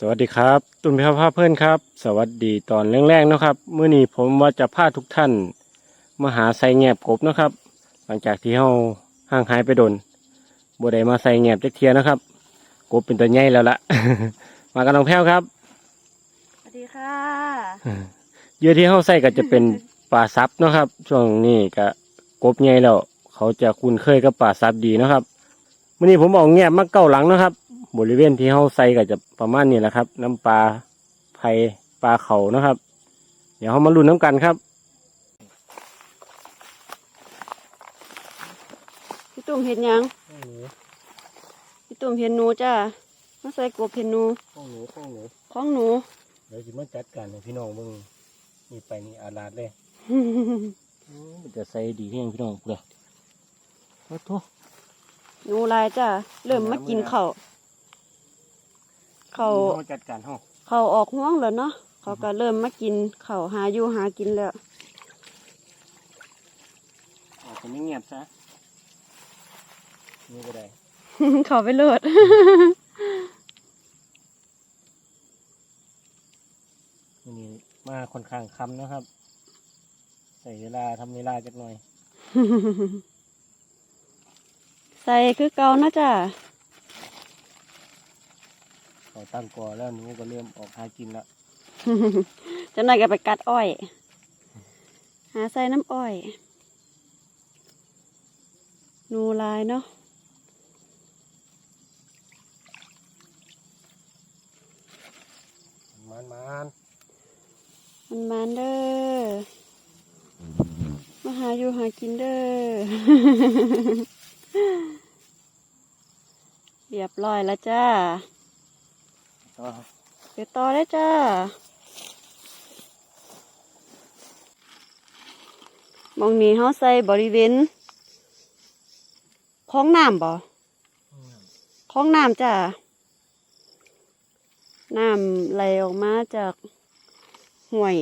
สวัสดีครับ ตุนพิพาเพื่อนครับ สวัสดีตอนแรกๆเนาะครับเมื่อนี้ผมว่าจะพาทุกท่านมาหาใส่แงบกบเนาะครับ หลังจากที่เฮาห่างหายไปโดนบ่ได้มาใส่แงบจักเทียนะครับ กบเป็นตัวใหญ่แล้วล่ะมากันน้องแพ้วครับสวัสดีค่ะเหยื่อที่เฮาใส่ก็จะเป็นปลาซับเนาะครับ ช่วงนี้ก็กบใหญ่แล้วเขาจะคุ้นเคยกับปลาซับดีเนาะครับมื่อนี้ผมเอาแงบมาเก้าหลังเนาะครับ บริเวณที่เฮาใส่ก็จะประมาณนี้แหละครับ น้ำปลาไผ่ปลาเขาเนาะครับ เดี๋ยวเฮามาลุ้นน้ำกันครับพี่ตุ่มเห็นยังพี่ตุ่มเห็นหนูจ้ามาใส่กบเห็นหนูข้องหนูข้องหนูของหนูเดี๋ยวจะมาจัดการให้พี่น้องเบิ่งนี่ไปนี่อาลาดเลยมันจะใส่ดีที่ยังพี่น้องเปล่าโอ้โหหนูลายจ้าเริ่มมากินเขาว เขาวเฮาจัดการเฮาเขาวออกห่วงแล้วเนาะเขาก็เริ่มมากินเขาวหาอยู่หากินแล้วออกจะไม่เงียบซะนี่ก็ได้เขาไปโหลดวันนี้มาค่อนข้างคำนะครับ ใส่เวลาทำเวลาจักหน่อย ใส่คือเก่านะจ้าเขา ตั้งกอแล้วหนูก็เริ่มออกหากินละจะหน่อยก็ไปกัดอ้อย หาใส่น้ำอ้อยหนูลายเนาะมันมันมันมันเด้อมาหาอยู่หากินเด้อเรียบร้อยแล้วจ้า ต่อเดี๋ยวต่อได้จ้ามองนี้เขาใส่บริเวณคลองน้ำบ่คลองน้ำจ้าน้ำไหลออกมาจากห่วย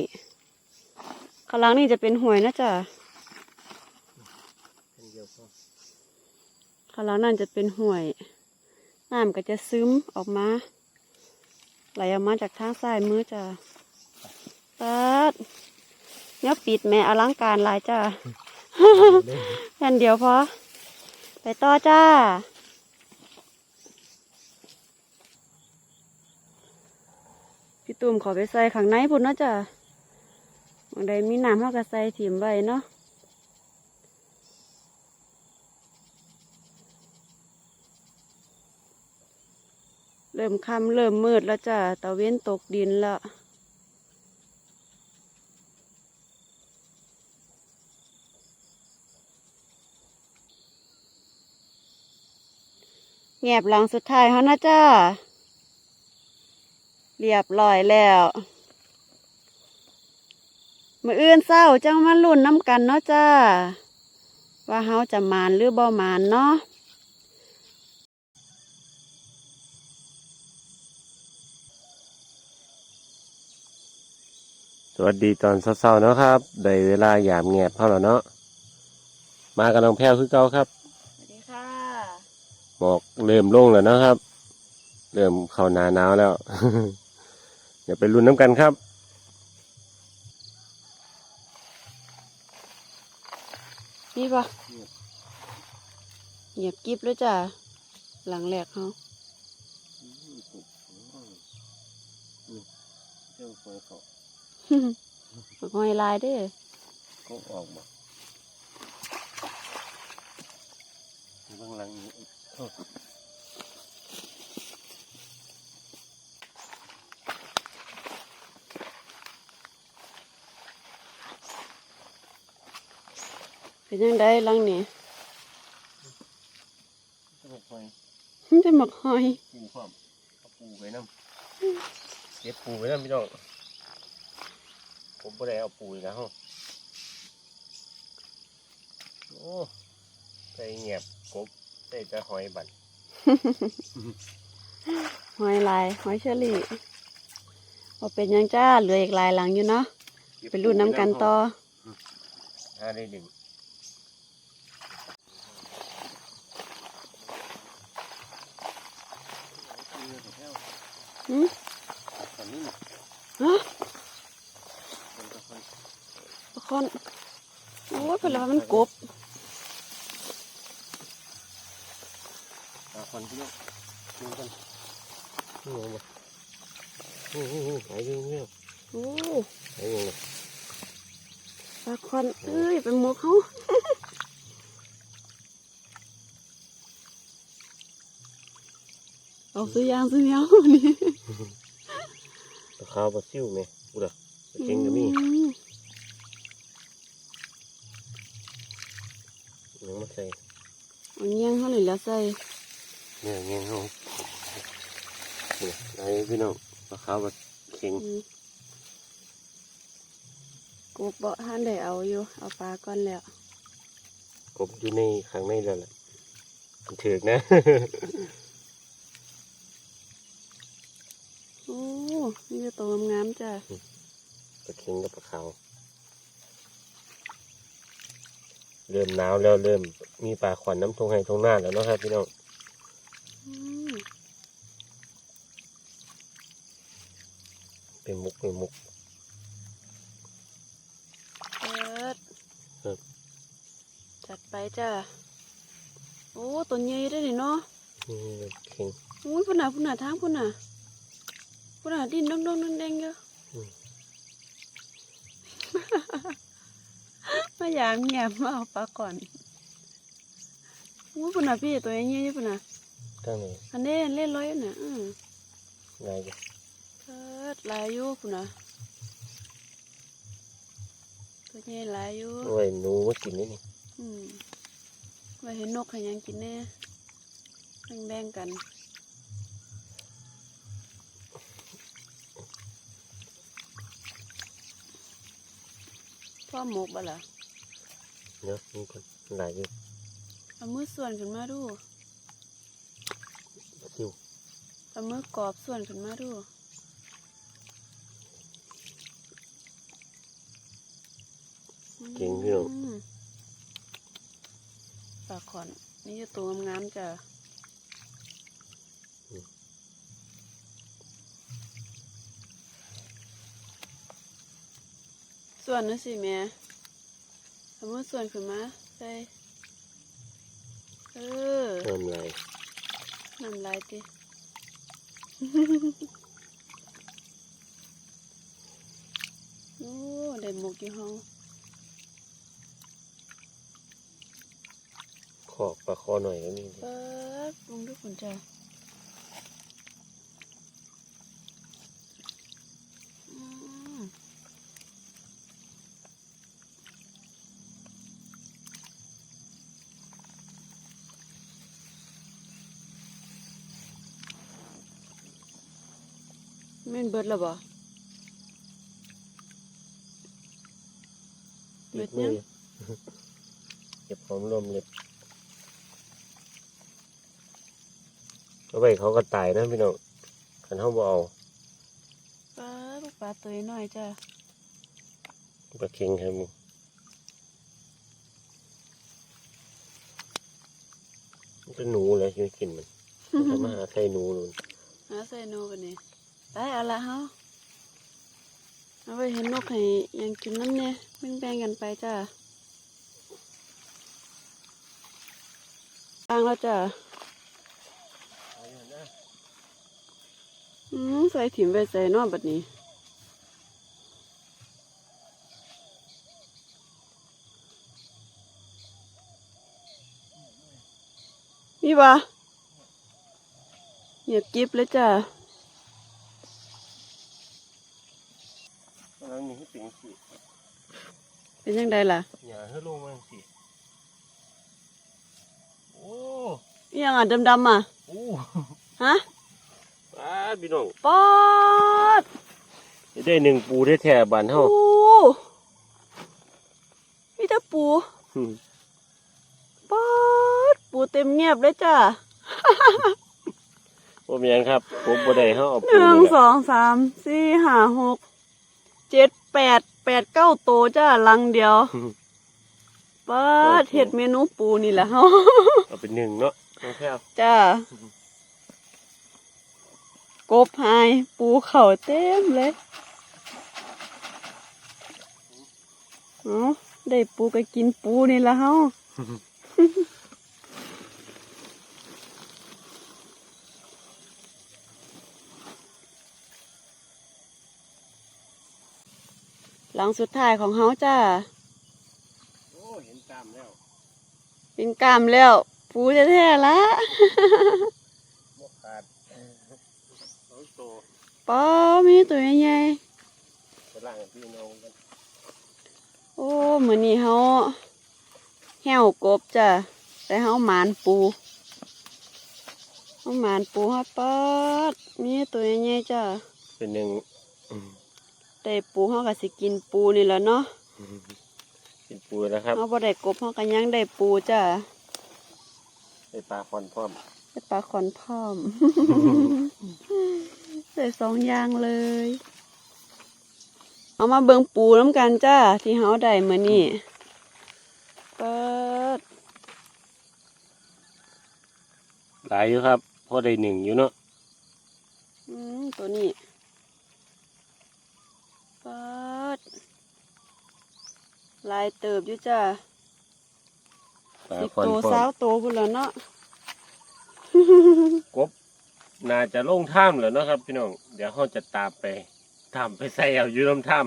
ข้างล่างนี่จะเป็นห่วยนะจ้าข้างล่างนั่นจะเป็นห่วยน้ำก็จะซึมออกมา ไหลออกมาจากทางซ้ายมือจ้าปัดเนี่ยปิดแม่อลังการหลายจ้าแผ่นเดียวพอ ไปต่อจ้า พี่ตุ่มขอไปใส่ข้างในพุ่นเนาะจ้ะบางใดมีน้ำเขาก็ใส่ถิ่มไว้เนาะ ริ่มค่ำเริ่มมืดแล้วจ้ะตะเว้นตกดินล้วแงบหลังสุดท้ายเขานะจ้า เรียบร้อยแล้วมืออื่นเศร้าจังมาลุ่นน้ำกันเนาะจ้า ว่าเฮาจะมานหรือบ่มานเนาะ สวัสดีตอนเช้าๆเนาะครับได้เวลาหยามแงบเข้าแล้วเนาะมากับน้องแพ้วคือเก่าครับสวัสดีค่ะหมอกเริ่มลงแล้วนะครับ เริ่มเข้าหนาหนาวแล้ว เดี๋ยวไปลุ้นน้ำกันครับนี่ปะเงียบกิบเลยจ้าหลังแรกเขาเจ้าไฟเขาบัก หอยลายเด้อก็ออกมาเบื้องหลังนี้โอ้เป็นยังไงหลังนี้จะบอกไฟจะหมักหอยปูความเอาปูไว้น้ำเก็บปูไว้น้ำพี่น้อง ผมไม่ได้เอาปูอีกแล้วโอ้ใส่เงียบกบใส่จะหอยบันหอยลายหอยเชอรี่ว่าเป็นหยังจ้าเหลืออีกหลายหลังอยู่เนาะไปรุ่นน้ำกันต่อถ้าได้ดึงหืม พิ่นละว่ามันกบ ปลาควันพี่น้องดูกันนี่ไงบ่นี่นี่นี่หายอยู่เนี่ย โอ้ หายอยู่เนี่ย ปลาควันเอ้ยเป็นหมกเขาเอาซื้อยางซื้อเหนียวนี่ปลาขาวปลาซิ่วไหมกูด่ะปลาเค็งก็มีอืมยังมาใส่เอาเงี้ยงเขาเลยแล้วใส่เนี่ยเงี้ยเขานี่ไอ้พี่น้องปลาขาวปลาเค็งอืม กบบ่ท่านได้เอาอยู่ เอาปลาก่อนแล้วกบอยู่ในข้างในแล้วแหละมันถือกนะ โอ้นี่จะโตงามๆจ้ะปลาเค็งกับปลาขาวเริ่มหนาวแล้วเริ่มมีปลาขวัญน้ำทงไห้ทงหน้าแล้วเนาะครับพี่น้องอืมเป็นมุกเป็นมุก เปิด ครับจัดไปจ้ะโอ้ตัวใหญ่ได้อนี่เนาะนี่ปลาเค็งอุ้ยพุ่นน่ะพุ่นน่ะทางพุ่นน่ะพุ่นน่ะดินดงๆแดงๆเยอะอืมมายามเงียบมาเอาปลาก่อนอุ้ยพุ่นน่ะพี่ตัวใหญ่ๆอยู่พุ่นน่ะตั้งไหนอันนี้เล่นร้อยอยู่น่ะอืมไงจ้ะเปิดหลายอยู่พุ่นน่ะตัว ใหญ่หลายอยู่โอ้ยหนูมากินนี่นี่อืมไว้เห็นนกให้หยังกินแน่แบ่งๆกันพ่อหมกบ่ล่ะเนาะนี่คนหลายอยู่เอามือส่วนขึ้นมาดูปลาซิว เอามือกรอบส่วนขึ้นมาดู อืมปลาขอนนี่อยู่ตัวงามๆจ้ะส่วนนั่นสิแม่เอามือส่วนขึ้นมาใส่เออเริ่มลายน้ำลายติโอ้ได้หมกอยู่ห้อง ขอกปลาคอหน่อยก็มีเปิดลงทุกคนจ้ะอืมแม่นเบิดแล้วบ่เบ็ดยังเก็บหอมรวมเล็บ เอาไว้เขาก็ตายนะพี่น้องขันเขาบเอาปลาลูกปลาตัวน้อยจ้ะปลาเค็งครับมึงมันเป็นหนูเลยช่วยกินมันมันจะมาหาใส่หนูนู่นหาใส่นกกันนี่ไปเอาละเฮาเอาไว้เห็นนกให้ยังกินน้ำเนี่ยแบ่งๆกันไปจ้ะตั้งแล้วจ้ะ อืมใส่ถิ่มไปใส่เนอกบัดนี้นี่วะเหยียบกิบเลยจ้ะแล้วนี่ให้เป็นสิเป็นยังไงล่ะอย่าให้ลงมาสิโอ้อิหยังอะดำๆอะโอ้ฮะปลา พี่น้องปอดได้หนึ่งปูแท้ๆบานเฮาปูมีแต่ปูอืมปอดปูเต็มเงียบเลยจ้ะบ่มีหยังครับ ผมบ่ได้เฮาเอาหปูนึ่งนี่สล่ะองสามสี่ห้าหกเจ็ดแปดแปดเก้าโตวจ้ะลังเดียวปาดเห็ดเมนูปูนี่แหละเฮาเอาเป็นหนึ่งเนาะน้องแพ้วจ้า กบหาย ปูเข่าเต็มเลยเอาได้ปูก็กินปูนี่ละเฮาหลังสุดท้ายของเฮาจ้า โอ้เห็นตามแล้ว เป็นกล้ามแล้ว ปูแท้ๆละ บกขาดสองตัว ป้อมีตัวใหญ่ไปล่างกับพี่น้องกันๆโอ้เหมือนนี่เฮาแห้วกบจ้ะแต่เฮาหมานปูเฮาหมานปูฮอดปัดมีตัวใหญ่ๆจ้ะเป็นหนึ่งได้ปูเฮาก็สิกินปูนี่แหละเนาะกินปูแล้วครับเฮาบ่ได้กบเฮาก็ยังได้ปูจ้ะไปปลาคอนพร้อมได้ปลาขอนพร้อม ได้สองอย่างเลย เอามาเบิ่งปูน้ำกันจ้า ที่เฮาได้มื้อนี้เปิดหลายอยู่ครับพอได้หนึ่งอยู่เนาะอืมตัวนี้เปิดลายเติบอยู่จ้าปลาสิบคอนโตพร้อสามวโตพุ่นแล้วเนาะ กบ น่าจะลงถ้ำแล้วเนาะครับ พี่น้อง เดี๋ยวเขาจะตามไปทำไปใส่เอาอยู่น้ำถ้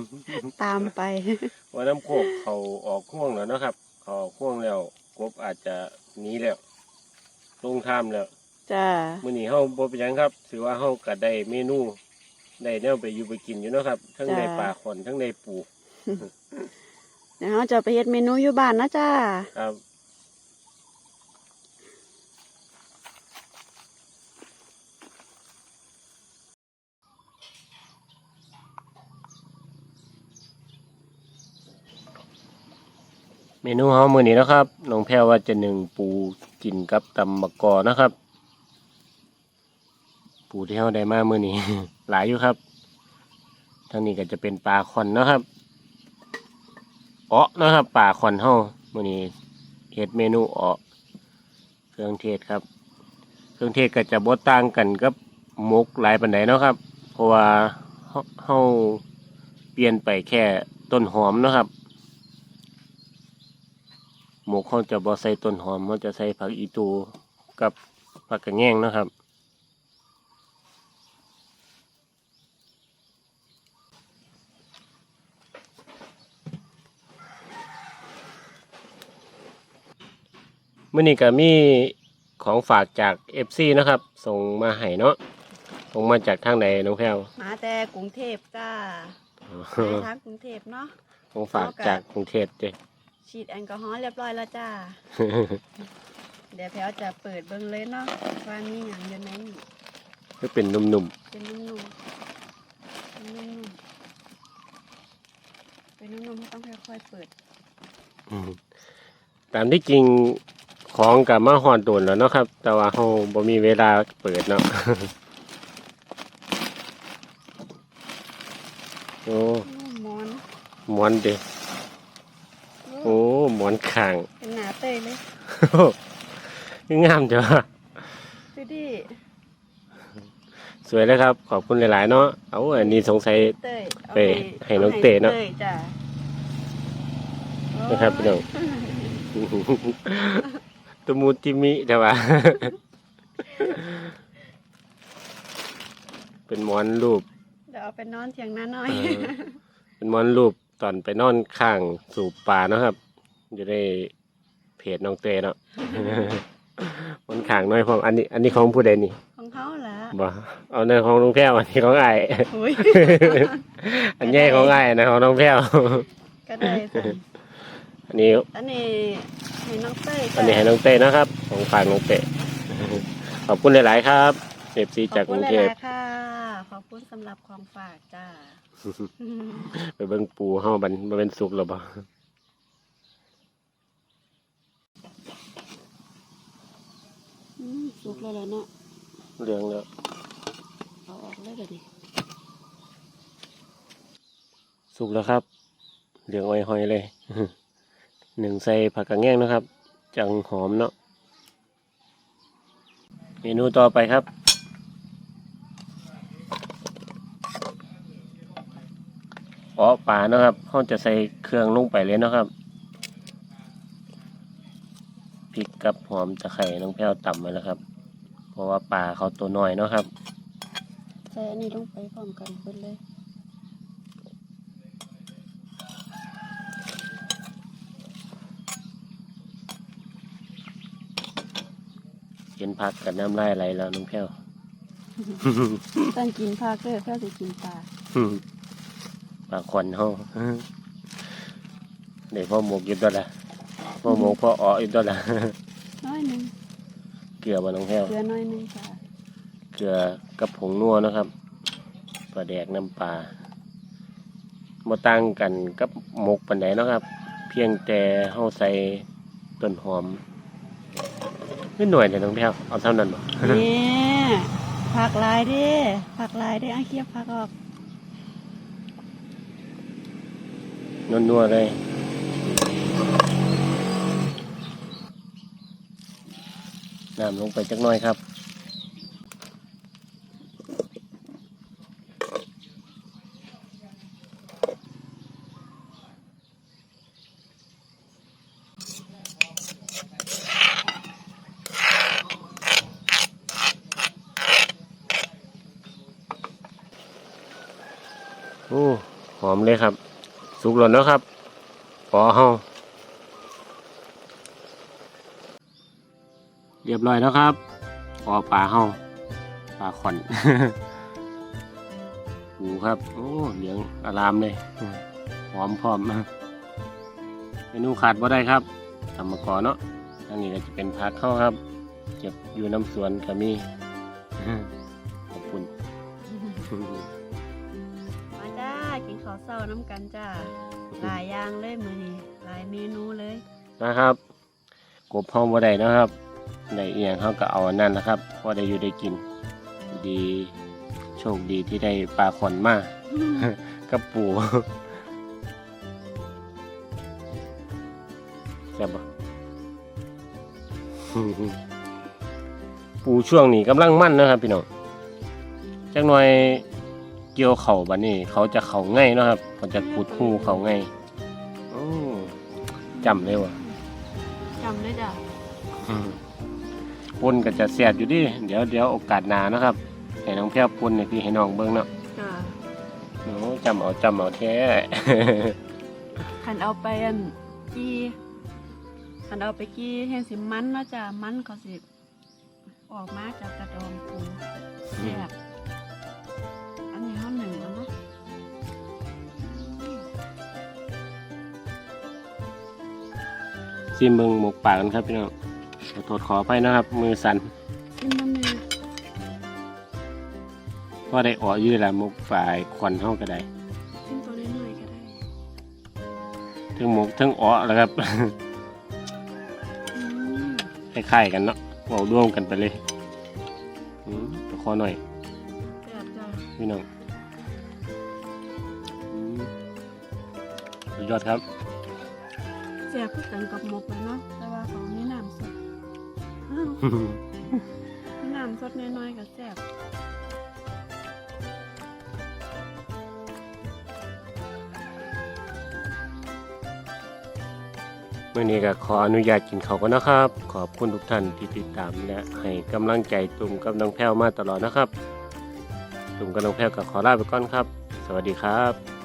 ตามไปำว่าน้ำโคกเขาออกห่วงแล้วเนาะครับ เขาออกห่วงแล้วกบอาจจะหนีแล้วลงถ้ำแล้วจ้ามื่อนี้เฮาบ่เป็นหยังครับถือว่าเฮาก็ได้เมนูได้แนวไปอยู่ไปกินอยู่เนาะครับทั้งได้ปลาขอนทั้งได้ปูเดี๋ยวเฮาจะไปเฮ็ดเมนูอยู่บ้านนะจ้าครับ เมนูเฮามื้อนี้นะครับน้องแพรว่าจะหนึ่งปูกินกับตำมะกอนะครับ ปูที่เฮาได้มามื้อนี้ หลายอยู่ครับทางนี้ก็จะเป็นปลาคอนนะครับเอ้อนะครับปลาคอนเฮามื้อนี้เฮ็ดเมนูเอ้อเครื่องเทศครับ เครื่องเทศก็จะบ่ต่างกันกับหมกหลายปานใดเนาะครับ เพราะว่าเฮาเฮาเปลี่ยนไปแค่ต้นหอมนะครับ หมกเขาจะบ่ใส่ต้นหอมเขาจะใส่ผักอีตูกับผักกระแยงเนาะครับมื่อนี้ก็มีของฝากจากเอฟซีนะครับ ส่งมาให้เนาะส่งมาจากทางไหนน้องแพรวมาแต่กรุงเทพจ้าอ๋อมาทางกรุงเทพเนาะของฝากจากกรุงเทพเจ้ ฉีดแอลกอฮอล์เรียบร้อยแล้วจ้า เดี๋ยวแพลวจะเปิดเบิ่งเลยเนาะว่ามีหยังอยู่ในนี่ก็เป็นนุ่มเป็นนุ่มๆเป็นนุ่มๆเป็นนุ่มๆต้องค่อยๆเปิด ๆอืมตามที่จริงของกับมาหอดโดนแล้วเนาะครับ แต่ว่าเราบ่มีเวลาเปิดเนาะ โอ้นุ่มมอนหมอนเด็โอ้ หมอนข่าง เป็นหนาเตยเลยงามจ้ะดูดิสวยเลยครับ ขอบคุณหลาย ๆ เนาะเอาอันนี้สงสัยเตยอาไปให้น้องเต้เนาะให้จ้ะนะครับพี่น้องตมูจิมิแต่ว่าเป็นหมอนรูป เดี๋ยวเอาไปนอนเถียงนาหน่อยเออเป็นหมอนรูปตอนไปนอนข้างสูบปลาเนาะครับ จะได้เพจน้องเตเนาะหมอนข้างน้อยพร้อมอันนี้ อันนี้ของผู้ใดนี่ ของเขาแหละบ่เอาในของน้องแพ้วอันนี้ของไอ้ายอุ้ยอันใหญ่ของไอ้ายนะของน้องแพ้วก็ได้จ้ะอันนี้ อันนี้ให้น้องเต้ยอันนี้ให้น้องเต้นะครับ ของฝากน้องเต้ขอบคุณหลายๆครับเอฟซีขจาอกบกคุรุณงหเทพลายๆค่ะ ขอบคุณสำหรับของฝากจ้า ไปเบิ่งปูเฮาบันบ่เป็นสุกหรอบ่ อืม สุกแล้วล่ะเนาะเรื่องแล้วเอาออกเลยเดี๋ยวนี้สุกแล้วครับ เหลืองอ้อยหอยเลยหนึ่งใส่ผักกระแงงนะครับ จังหอมเนาะเมนูต่อไปครับอ๋อปลาเนาะครับเขาจะใส่เครื่องลงไปเลยเนาะครับ กับหอมตะไคร่น้องแพ้วต่ำไว้แล้วครับ เพราะว่าปลาเขาตัวน้อยเนาะครับใส่อันนี้ลงไปพร้อมกันเบิดเลยเห็นผักกับน้ำลายไหลแล้วน้องแพ้วตั้งกินผักเด้อแค่สิกินปลาปลาควันเฮาเดี๋ยวพ่อหมกอยึดตัวละ พ่อหมกพ่ออ๋ออยึดตัวละน้อยหนึงเกลือบ่น้องแพ้วเกลือน้อยหนึงจ้ะเกลือกับผงนัวนะครับปลาแดกน้ำปลาบ่ต่างกันกับหมกปันไดเนาะครับ เพียงแต่เฮาใส่ต้นหอมไม่หน่วยแต่น้องแพ้วเอาเท่านั้นบ่นี่ผักลายเด้ผักลายเด้อาเคียบผักออกนัวๆเลย น้ำลงไปจักหน่อยครับโอ้หอมเลยครับ สุกแล้วเนาะครับปอเฮา รียบร้อยแล้วครับปอปลาเฮาปลาขอนหูครับโอ้เหลืองอารามเลยหอมพร้อมนะเมนูขาดบ่ได้ครับทำมาก่อนเนาะอันนี้ก็จะเป็นผักเข้าครับ เก็บอยู่น้ำสวนก็มีขอบคุณมาจ้ากินข้าวเช้าน้ำกันจ้าหลายอย่างเลยมื้อนี้หลายเมนูเลยนะครับกบห้องบ่ได้นะครับ ในเอียงเขาก็เอาอันนั่นนะครับพอได้อยู่ได้กิน ดีโชคดีที่ได้ปลาขอนมากับปูแซ่บปะปูช่วงนี้กำลังมั่นนะครับ พี่น้องจักหน่อยเกี่ยวเข่าบัดนี้ เขาจะเข่าง่ายเนาะครับเขาจะขุดหูเขาง่ายโอ้จำเลยว่ะจำได้จ้ะ ปนก็จะแสบอยู่ดิเดี๋ยวเดี๋ยวโอกาสหนานะครับให้น้องแพ้วปนในพี่ให้น้องเบิ้งเนาะจ้ะโอ้จำเอาจำเอาแท้ คันเอาไปอันกี้คันเอาไปกี้แห้งสิมันเนาะจ้ะมันเขาสิออกมาจากกระดองปูแซ่บอันนี้เฮาหนึ่งแล้วเนาะซิมเบิ้งหมกปากกันครับพี่น้อง ขอโทษขอไปนะครับ มือสั่นกินน้ำแม่เพราะได้ออกอยืดละหมกฝ่ายควันเท่าก็ได้กินตัวน้อยๆก็ได้ทั้งหมกทั้งอ้อแล้วครับอืมคล้ายๆกันเนาะเว้าร่วมกันไปเลยอืมขอหน่อยแซ่บจ้ะพี่น้องอืมสุดยอดครับแซ่บคือกันกับหมกเลยเนาะ น้ำสดน้อยๆก็แซ่บเมื่อนี้ก็ขออนุญาตกินเขากันนะครับ ขอบคุณทุกท่านที่ติดตามและให้กำลังใจตุ่มกับน้องแพ้วมาตลอดนะครับ ตุ่มกับน้องแพ้วก็ขอลาไปก่อนครับ สวัสดีครับ